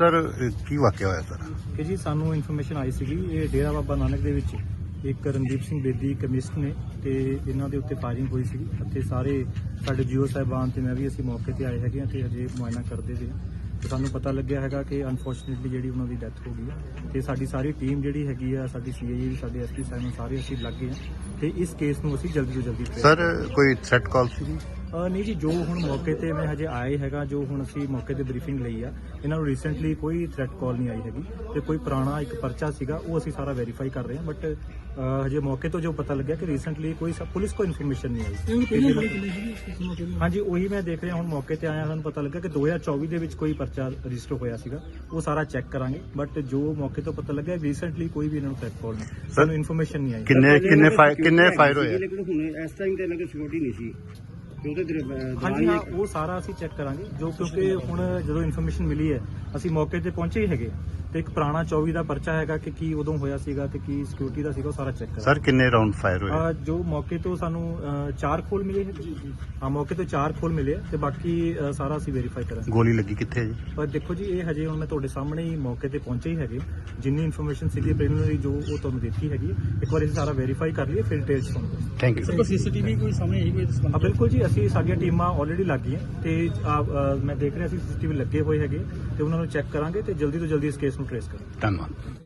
Sir ਇਹ ਕੀ ਵਾਕਿਆ ਹੋਇਆ ਸਰ? ਕਿ ਜੀ ਸਾਨੂੰ ਇਨਫੋਰਮੇਸ਼ਨ ਆਈ ਸੀਗੀ ਇਹ ਡੇਰਾ ਬਾਬਾ ਨਾਨਕ ਦੇ ਵਿੱਚ ਇੱਕ ਰਣਦੀਪ ਸਿੰਘ ਬੇਦੀ ਕਮਿਸਟ ਨੇ ਤੇ ਇਹਨਾਂ ਦੇ ਉੱਤੇ ਫਾਇਰਿੰਗ ਹੋਈ ਸੀਗੀ ਅਤੇ ਸਾਰੇ ਸਾਡੇ ਜੀਓ ਸਾਹਿਬਾਨ ਤੇ ਮੈਂ ਵੀ ਅਸੀਂ ਮੌਕੇ ਤੇ ਆਏ ਹੈਗੇ ਹਾਂ ਤੇ ਹਜੇ ਮੁਆਇਨਾ ਕਰਦੇ ਸੀ ਤੇ ਸਾਨੂੰ ਪਤਾ ਲੱਗਿਆ ਹੈਗਾ ਕਿ ਅਨਫੋਰਚੂਨੇਟਲੀ ਜਿਹੜੀ ਉਹਨਾਂ ਦੀ ਡੈਥ ਹੋ ਗਈ ਹੈ ਤੇ ਸਾਡੀ ਸਾਰੀ ਟੀਮ ਜਿਹੜੀ ਹੈਗੀ ਆ ਸਾਡੀ ਸੀਆਈਏ ਸਾਡੇ ਐਸਪੀ ਸਾਹਿਬ ਸਾਰੇ ਅਸੀਂ ਲੱਗੇ ਹਾਂ ਤੇ ਇਸ ਕੇਸ ਨੂੰ ਅਸੀਂ ਜਲਦੀ ਤੋਂ ਜਲਦੀ ਸਰ ਕੋਈ ਥ੍ਰੈਟ ਕਾਲ ਸੀ ਨਹੀਂ ਜੀ ਜੋ ਹੁਣ ਮੌਕੇ ਤੇ ਮੈਂ ਹਜੇ ਆਏ ਹੈਗਾ ਜੋ ਹੁਣ ਅਸੀਂ ਮੌਕੇ ਤੇ ਬਰੀਫਿੰਗ ਲਈ ਆ ਇਹਨਾਂ ਨੂੰ ਰੀਸੈਂਟਲੀ ਕੋਈ ਥ੍ਰੈਟ ਕਾਲ ਨਹੀਂ ਆਈ ਹੈਗੀ ਤੇ ਕੋਈ ਪੁਰਾਣਾ ਇੱਕ ਪਰਚਾ ਸੀਗਾ ਉਹ ਅਸੀਂ ਸਾਰਾ ਵੈਰੀਫਾਈ ਕਰ ਰਹੇ ਹਾਂ ਬਟ ਹਜੇ ਮੌਕੇ ਤੋਂ ਜੋ ਪਤਾ ਲੱਗਿਆ ਕਿ ਰੀਸੈਂਟਲੀ ਕੋਈ ਪੁਲਿਸ ਕੋ ਇਨਫੋਰਮੇਸ਼ਨ ਨਹੀਂ ਆਈ। ਹਾਂਜੀ ਉਹੀ ਮੈਂ ਦੇਖ ਰਿਹਾ ਹੁਣ ਮੌਕੇ ਤੇ ਆਇਆ ਸਾਨੂੰ ਪਤਾ ਲੱਗਾ ਕਿ 2024 ਦੇ ਵਿੱਚ ਕੋਈ ਪਰਚਾ ਰਜਿਸਟਰ ਹੋਇਆ ਸੀਗਾ ਉਹ ਸਾਰਾ ਚੈੱਕ ਕਰਾਂਗੇ ਬਟ ਜੋ ਮੌਕੇ ਤੋਂ ਪਤਾ ਲੱਗਿਆ ਰੀਸੈਂਟਲੀ ਕੋਈ ਵੀ ਇਹਨਾਂ ਨੂੰ ਥ੍ਰੈਟ ਕਾਲ ਨਹੀਂ ਸਾਨੂੰ ਇਨਫੋਰਮੇਸ਼ਨ ਨਹੀਂ ਆਈ। ਕਿੰਨੇ ਕਿੰਨੇ ਫਾਇਰ ਕਿੰਨੇ ਫਾਇਰ ਹੋਏ? ਲੇਕਿਨ ਹੁਣ ਇਸ ਟਾਈਮ ਤੇ ਇਹਨਾਂ ਕੋਲ ਸਿਕਿਉਰਿਟੀ ਨਹੀਂ ਸੀ। ਤੇ ਉਹਦੇ ਹਾਂਜੀ ਹੀ ਹਾਂ ਉਹ ਸਾਰਾ ਅਸੀਂ ਚੈੱਕ ਕਰਾਂਗੇ ਜੋ ਕਿਉਂਕਿ ਹੁਣ ਜਦੋਂ ਇਨਫੋਰਮੇਸ਼ਨ ਮਿਲੀ ਹੈ ਅਸੀਂ ਮੌਕੇ ਤੇ ਪਹੁੰਚੇ ਹੀ ਹੈਗੇ। ਤੇ ਇੱਕ ਪੁਰਾਣਾ 24 ਦਾ ਪਰਚਾ ਹੈਗਾ ਕਿ ਕੀ ਉਦੋਂ ਹੋਇਆ ਸੀਗਾ ਤੇ ਕੀ ਸਿਕਿਉਰਿਟੀ ਦਾ ਸੀਗਾ ਉਹ ਸਾਰਾ ਚੈੱਕ ਸਰ ਕਿੰਨੇ ਰਾਉਂਡ ਫਾਇਰ ਹੋਏ? ਅਹ ਜੋ ਮੌਕੇ ਤੋਂ ਸਾਨੂੰ ਅਹ, ਚਾਰ ਖੋਲ ਮਿਲੇ ਹੈ? ਹਾਂ ਮੌਕੇ ਤੋਂ ਚਾਰ ਖੋਲ ਮਿਲੇ ਤੇ ਬਾਕੀ ਸਾਰਾ ਅਸੀਂ ਵੈਰੀਫਾਈ ਕਰਾਂਗੇ। ਗੋਲੀ ਲੱਗੀ ਕਿੱਥੇ ਜੀ? ਪਰ ਦੇਖੋ ਜੀ ਇਹ ਹਜੇ ਹੁਣ ਮੈਂ ਤੁਹਾਡੇ ਸਾਹਮਣੇ ਹੀ ਮੌਕੇ ਤੇ ਪਹੁੰਚੇ ਹੀ ਹੈਗੇ। ਜਿੰਨੀ ਇਨਫੋਰਮੇਸ਼ਨ ਸੀਗੀ ਪ੍ਰੀਲਿਮਿਨਰੀ ਜੋ ਉਹ ਤੁਹਾਨੂੰ ਦਿੱਤੀ ਹੈਗੀ ਇੱਕ ਵਾਰ ਅਸੀਂ ਸਾਰਾ ਵੈਰੀਫਾਈ ਕਰ ਲਈਏ ਫਿਰ ਡਿਟੇਲਸ ਤੁਹਾਨੂੰ ਦੱਸਾਂਗੇ। ਥੈਂਕ ਯੂ ਸੀਸੀਟੀਵੀ ਕੋਈ ਸਾਹਮਣੇ ਆਈ ਕੋਈ ਹਾਂ ਬਿਲਕੁਲ ਜੀ ਅਸੀਂ ਸਾਡੀਆਂ ਟੀਮਾਂ ਆਲਰੇਡੀ ਲੱਗ ਗਈਆਂ ਤੇ ਆ, ਅ, ਮੈਂ ਦੇਖ ਰਿਹਾ ਸੀ ਸੀਸੀਟੀਵੀ ਲੱਗੇ ਹੋਏ ਹੈਗੇ ਤੇ ਉਹਨਾਂ ਨੂੰ ਚੈੱਕ ਕਰਾਂਗੇ ਤੇ ਜਲਦੀ ਤੋਂ ਜਲਦੀ ਇਸ ਕੇਸ ਨੂੰ ਟ੍ਰੇਸ ਕਰਾਂਗੇ ਧੰਨਵਾਦ।